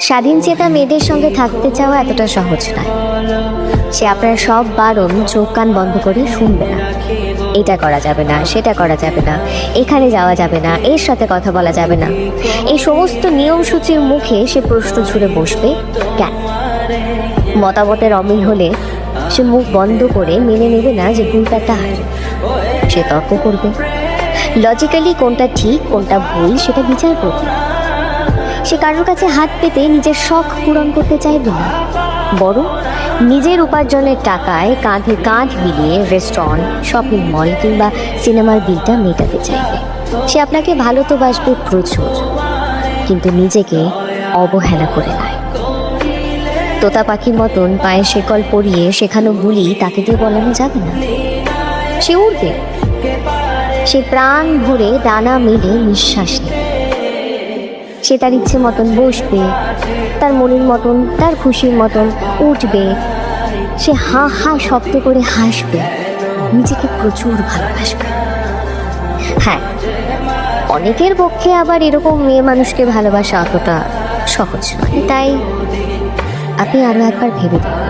স্বাধীন চেতা মেয়েদের সঙ্গে থাকতে চাওয়া এতটা সহজ নয়। সে আপনার সব বারণ, চোখ কান বন্ধ করে শুনবে না। এটা করা যাবে না, সেটা করা যাবে না, এখানে যাওয়া যাবে না, এর সাথে কথা বলা যাবে না। এই সমস্ত নিয়মসূচির মুখে সে প্রশ্ন ছুড়ে বসবে, কেন? মতামতের অমিল হলে সে মুখ বন্ধ করে মেনে নেবে না যে ভুলটা তার। সে তর্ক করবে। লজিক্যালি কোনটা ঠিক, কোনটা ভুল, সেটা বিচার করবে। সে কারোর কাছে হাত পেতে নিজের শখ পূরণ করতে চাইবে না বরং নিজের উপার্জনের টাকায় কাঁধে কাঁধ মিলিয়ে রেস্টুরেন্ট শপিং মল কিংবা সিনেমার বিলটা মেটাতে চাইবে। সে আপনাকে ভালো তো বাসবে প্রচুর, কিন্তু নিজেকে অবহেলা করে নয়। তোতা পাখির মতন পায়ে শেকল পরিয়ে শেখানো বুলি তাকে দিয়ে বলানো যাবে না। সে উঠবে সে প্রাণ ভরে ডানা মেলে নিঃশ্বাস নেবে সে তার ইচ্ছে মতন বসবে, তার মনের মতন, তার খুশির মতন উঠবে। সে হা হা শব্দ করে হাসবে, নিজেকে প্রচুর ভালোবাসবে। হ্যাঁ অনেকের পক্ষে আবার এরকম মেয়ে মানুষকে ভালোবাসা অতটা সহজ নয়। তাই আপনি আরও একবার ভেবে দেখুন।